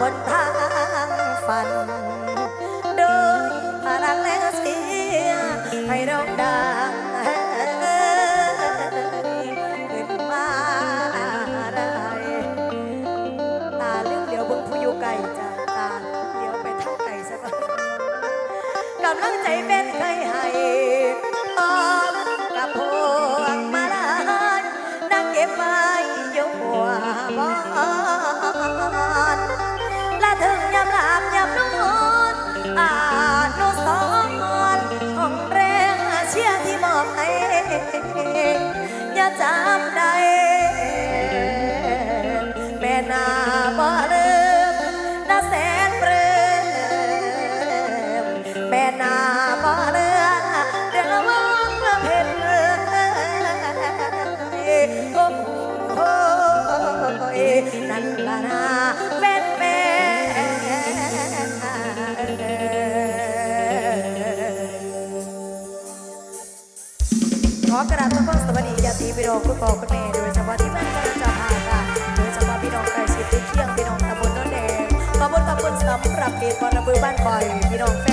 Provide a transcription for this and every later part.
บนทางฝัน โดยพารงและเสียให้เราได้ บอกคุณพ่อคุณแม่โดยเฉพาะที่บ้านกำลังจะพาค่ะโดยเฉพาะพี่น้องใกล้ชิดที่เที่ยงพี่น้องตำบลต้นแดงขอบคุณขอบคุณสำหรับเกตบอลระเบือบ้านคอย พี่น้อง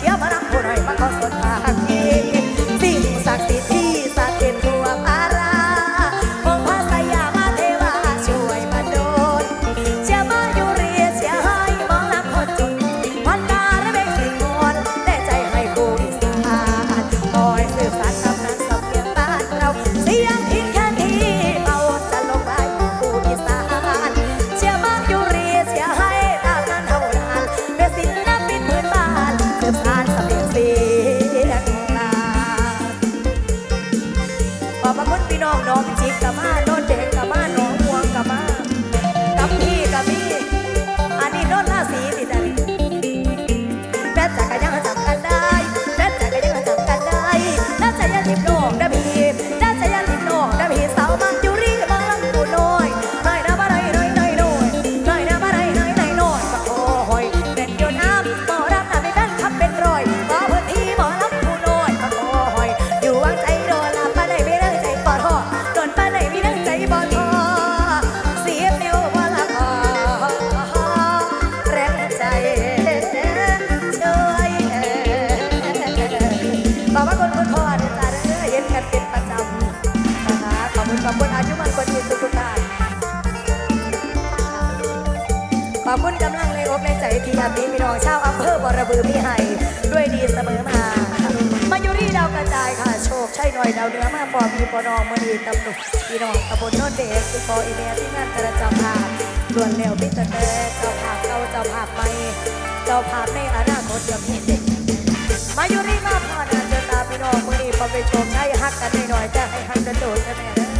幸せやばらんこらい อบคุณพี่น้องน้องจิตกมา วัสดีพี่น้องชาวอำเภอบอรบือพี่ไห้ด้วยดีเสมอมามายุรีดาวกระจายค่ะโชคใช่หน่อยดาวเนื้อมาปอมีปอนองมณีตำหนุกพี่น้องตำบลโนนเดสติปออีเมียที่งานกระจำภาพล้วนแล้วพี่ะเตเจ้าภาพเก่าเจ้าภาพใม่เจ้าภาพในอนาคตจะมีเด็กมายุรีมาพอนาเจอตาพี่น้องมื่อีปพอไปชมให้ฮักกันหน่อยจะให้ฮักจะโดดกันแม่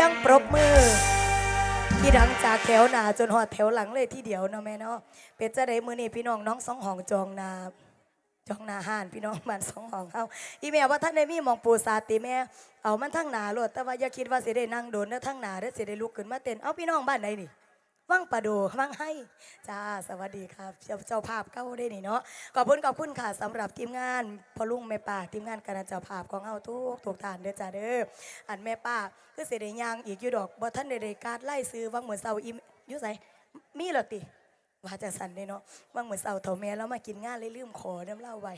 ยงปรบมือ ที่ดังจากแถวหน้าจนหอดแถวหลังเลยที่เดียวเนาะแม่เนาะเป็นจะได้มือนี่พี่น้องน้องสองห้องจองนาจองนาห่านพี่น้องบ้านสองห้องเฮาอีแม่ว่าท่านได้มีมองปูสาติแม่เอามันทั้งหนาโลดแต่ว่าอย่าคิดว่าสิได้นั่งโดนแล้วทั้งหนาแล้วสิได้ลุกขึ้นมาเต้นเอาพี่น้องบ้านไหนนี่ ว่างประดูว่างให้จ้าสวัสดีครับเจ้าภาพเก้าได้นี่เนาะขอบคุณขอบคุณค่ะสำหรับทีมงานพอลุงแม่ป้าทีมงานคณะเจ้าภาพของเฮาทุกทุกท่านเด้อจ้าเด้ออันแม่ป้าคือเสด็จยางอีกอยู่ดอกบ่ท่านได้ได้การไล่ซื้อว่างเหมือนเซาอิมยุ่ไสมีหรอติ ว่าจะสั่นเลยเนาะว่างเหมือนเสาเฒ่าแม่แล้วมากินงานเลยลืมขอน้ำเล่าไว้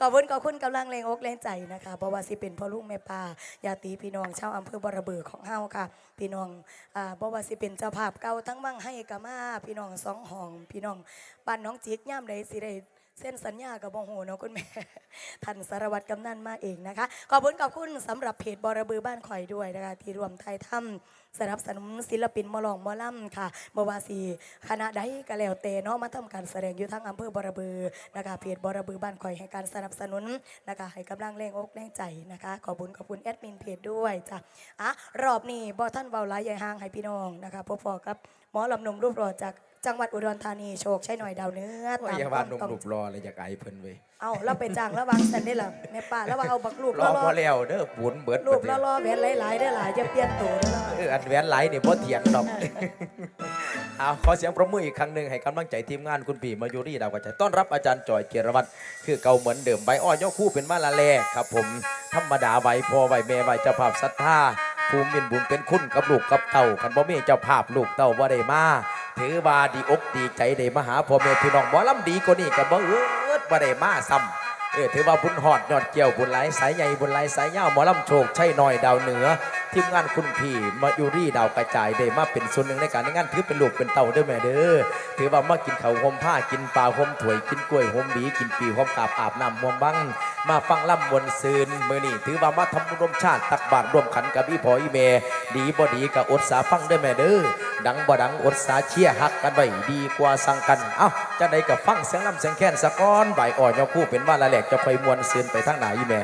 ขอบคุณขอบคุณกำลังแรงอกแรงใจนะคะเพราะว่าสิเป็นพ่อลุงแม่ป่าญาติพี่น้องชาวอำเภอบรเบือของเฮาค่ะ พี่น้องอ่าบ่ว่าสิเป็นเจ้าภาพเก่าทั้งมั่งให้กะมาพี่น้องสองห้อง พี่น้องบ้านน้องจิกย่ามใดสิได้ เส้นสัญญากับบ่ฮู้เนาะคุณแม่ท่านสารวัตรกำนันมาเองนะคะ ขอบคุณขอบคุณสำหรับเพจบอระบือบ้านข่อยด้วยนะคะ ที่รวมไทยถ้ำสนับสนุนศิลปินมอลองมอล่ำค่ะบว่าสิคณะใดก็แล้วแต่เนาะมาทำการแสดงอยู่ทั้งอำเภอบอระบือนะคะเพจบอระบือบ้านข่อยให้การสนับสนุนนะคะให้กำลังแรงอกแรงใจนะคะ ขอบคุณขอบคุณแอดมินเพจด้วยจ้ะอะรอบนี้บ่ท่านเบาหลยใหญ่ห้างให้พี่น้องนะคะพบๆกับหมอลำนุ่มรูปหล่อจาก จังหวัดอุดรธานีโชคใช่หน่อยดาวเนื้อว่าตามอย่าควว่าามหนุ่มต้องหลุบรอเลยอยากไอเพิ่นเว้ยเอาเราไปจ้างระวังสันได้ล่ะแม่ป้าแล้วว่าเอาบักรูปรอล่อพอแล้วเด้อบุญเบิดๆรูปเบิดล่อๆแหวนหลายๆได้อหลายจะเปลี่ยนตัวได้อล่ะ เอออันแหวนไหลนี่บ่เถียงดอกเอาขอเสียงประมืออีกครั้งหนึ่งให้กำลังใจทีมงานคุณปีมายุรีดาวกระจายต้อนรับอาจารย์จ่อยเกียรวัตรคือเก่าเหมือนเดิมใบอ้อยกคู่เป็นมาละแลครับผมธรรมดาใบพอใบแม่ใบเจ้าภาพศรัทธาภูมิเป็นบุญเป็นคุณกับลูกกับเต่ากันบ่มีเจ้าภาพลูกเต่าบ่ได้มา ถือว่าดีอกดีใจได้มาหาพ่อแม่พี่น้องหมอลำดีกว่านี้ก็บ่เอิดบ่ได้มาซ้ำเออถือว่าบุญหอดยอดเกี่ยวบุญไหลสายใหญ่บุญไหลสายยาวหมอลำโชคใช่หน้อยดาวเหนือทีมงานคุณพี่มายูรี่ดาวกระจายได้มาเป็นส่วนหนึ่งในการในงานถือเป็นลูกเป็นเต่าด้อแม่เด้อถือว่ามากินข้าวห่มผ้ากินปลาห่มถวยกินกล้วยห่มบีกินปีห่มกาบอาบน้ำห่มบัง มาฟังล่ำมวลซืนมือนี่ถือว่ามาทำบุญร่วมชาติตักบาตรร่วมขันกับอีพออีเมดีบอดีกับอดสาฟังได้แม่เด้อดังบ่ดังอดสาเชียหักกันไว้ดีกว่าสั่งกัน เอ้าจะได้กับฟังเสียงล่ำเสียงแค้นสะก้อนใบอ่อนยอคู่เป็นว่าละแหลกจะไปมวลซืนไปทางไหนอีเม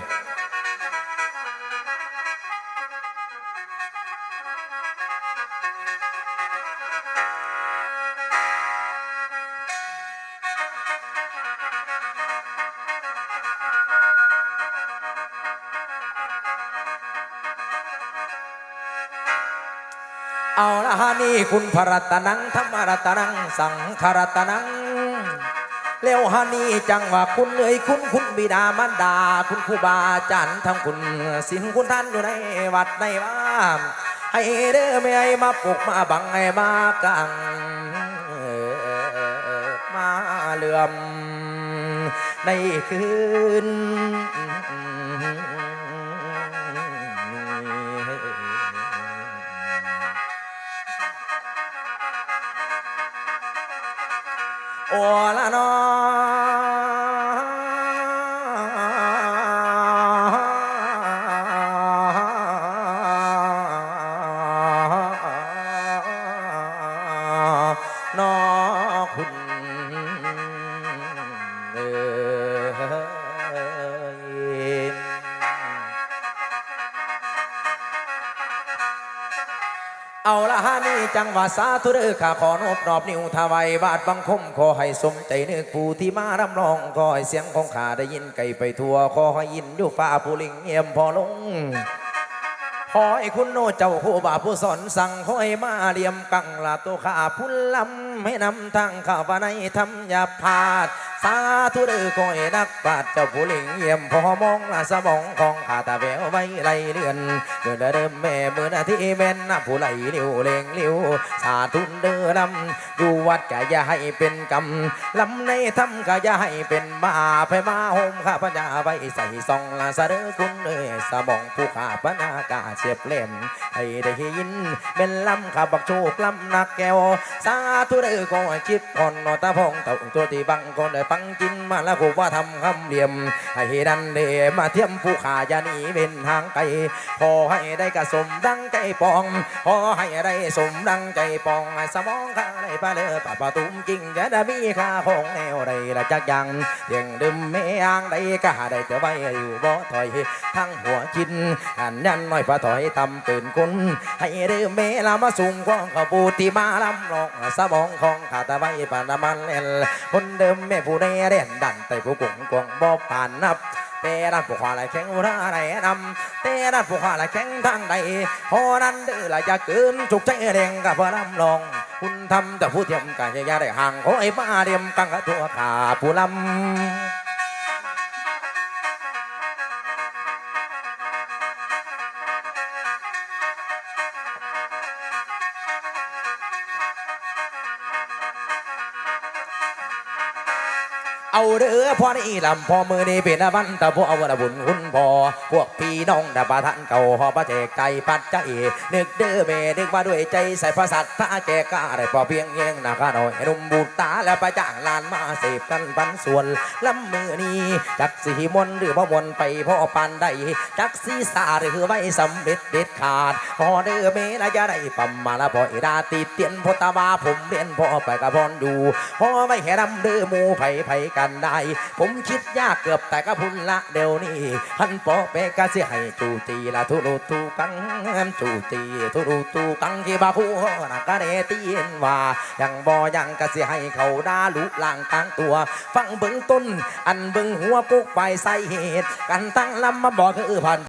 เอาละฮะนี่คุณพระรัตนังธรรมรัตนัง สังขรัตนังเร็วฮานี่จังว่าคุณเอ่ยคุณคุณบิดามารดา คุณครูบาอาจารย์ทั้งคุณสินคุณท่านอยู่ในวัดในบ้านให้เด้อไม่ให้มาปลุกมาบังให้มากังมาเหลื่อมในคืน โอละนอ เอาละฮานี่จังหวะสาธุเด้อข้าขอนอบนอบนิ้วถวายบาทบังคมขอให้สมใจนึกผู้ที่มารำลองขอให้เสียงของข้าได้ยินไกลไปทั่วขอให้ยินอยู่ฟ้าผู้ลิงเงียมพอลงขอให้คุณโนเจ้าผู้บาผู้สอนสั่งขอให้มาเลียมกังลาตัวข้าพุนลำให้นำทางข้าวในทำอย่าพลาด สาธุเด้อขอให้นักปราชญ์เจ้าผู้เล่งเยี่ยมพอมองลาสมองของข้าตาแววไว้ไหลเลื่อนเดินเดิมแม่เมื่อนาทีแม่นน้ำผู้ไหลเลี้ยวเลงเลี้ยวสาธุเด้อลำอยู่วัดก็อย่าให้เป็นกรรมลำในทำก็อย่าให้เป็นบาปให้มาโฮมข้าพญาไว้ใส่ซองลาสะเด้อคุณเอ้ยสมองผู้ข้าพญากาเสียบเล่มให้ได้ยินเป็นลำข้าบักโชคลำนักแก้วสาธุเด้อขอให้คิดผ่อนนอตาพองเต่าตัวที่บังคนได้ฟังกินมาแล้วกูว่าทำคำเหลี่ยมให้ดันเดมาเทียมผู้ขายานีเป็นทางไกลขอให้ได้กระสมดังใจปองขอให้ได้สมดังใจปองสมองข้าได้ปลาเลอปะปะตุ้มจริงจะได้มีค่าของแนวใดละจักยังเตียงดื่มแม่อ่างใดก็หาได้แต่ไว้อยู่บ่ถอยทั้งหัวกินอันยันน้อยพระถอยตำตื่นคนให้เดื่มแม่ละมาสูงกองขบูที่มาลำลองสมองของขาตาไว้ปานน้ำมันเล่นคนเดิมแม่ผู้ใดเด่นดันแต่ผู้กงกวงบ่ผ่านนับเตรันผู้ขวาไหลแข็งหัวไหลนำเตรันผู้ขวาไหลแข็งทางใดพอนั้นเดือละอย่าเกินจุกใจแดงกับพระลำลอง คุณทำแต่ผู้เทียมกันยาได้ห่างขอไอ้มาเดียมกังกับตัวขาผู้ลำ เอาเด้อพ่อนี่ลำพ่อมือนี่เป็นบันตะพวกเอาละบุญคุณพ่อพวกพี่น้องดาบท่านเก่าหอประเจกใจปัดใจนึกเด้อแม่นึกว่าด้วยใจใส่พระสัตว์ถ้าแจกกล้าได้พอเพียงเงี้ยงนาคาหน่อยหนุ่มบูตาแล้วไปจ้างลานมาเสพกันปันส่วนลำมือนี้จักสีมนหรือว่ามนไปพ่อปานใดจักสีสาหรือไม่สำเร็จเด็ดขาดพอเด้อแม่ละจะได้ปั๊มมาละพอเอดาติดเตียนพตาบาผมเรียนพ่อไปกับพรดูพ่อไม่แค่ดำเด้อมูไผไผกันได้ ผมคิดยากเกือบแต่ก็พุ่นละเดี๋ยวนี้ฮันปอเปกะสิให้จูจีละทุรุตูกังจูจีทุรุตูกังที่บาคูนักกะเรตีนว่ายังบ่ยังกะสิให้เขาด่าลุล่างกลางตัว ฟังเบิ้งต้น อันเบิ้งหัวกุกไปใส่เหตุ กันตั้งลำมาบอกคือพัน